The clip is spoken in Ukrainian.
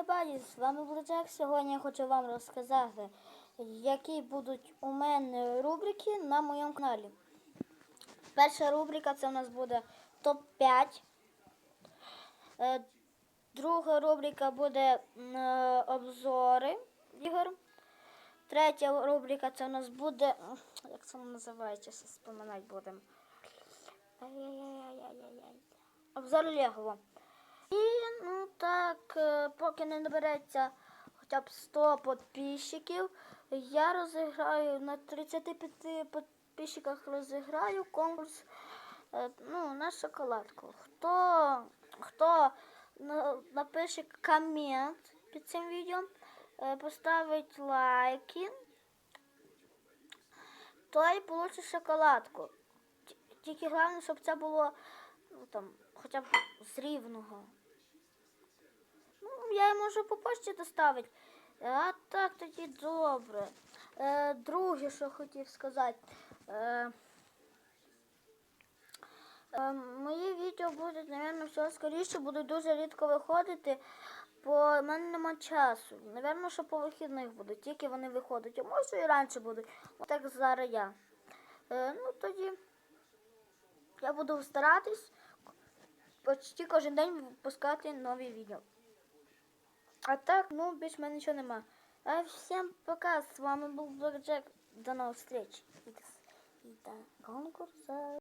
everybody, з вами Блэкджек. Сьогодні я хочу вам розказати, які будуть у мене рубрики на моєму каналі. Перша рубрика це у нас буде топ-5. Е, Друга рубрика буде е, обзори ігор. Третя рубрика це у нас буде. Як це називається? Зараз споминати будемо. Обзор Лего. І ну так, е, поки не набереться хоча б 100 підписчиків, я розіграю на 35 підписчиках розіграю конкурс е, ну, на шоколадку. Хто, хто напише комент під цим відео, е, поставить лайки, той получить шоколадку. Тільки головне, щоб це було ну, там, хоча б з рівного. Можу по почті доставити. А так тоді добре. Е, друге, що хотів сказати. Е, е, мої відео будуть, мабуть, все скоріше, будуть дуже рідко виходити, бо в мене нема часу. Навірно, що по вихідних будуть, тільки вони виходять. А може і раніше будуть. Отак зараз я. Е, ну тоді я буду старатись почти кожен день випускати нові відео. А так, ну, більш мене нічого нема. А всім пока. З вами був Блэкджек. До нових встреч. І до.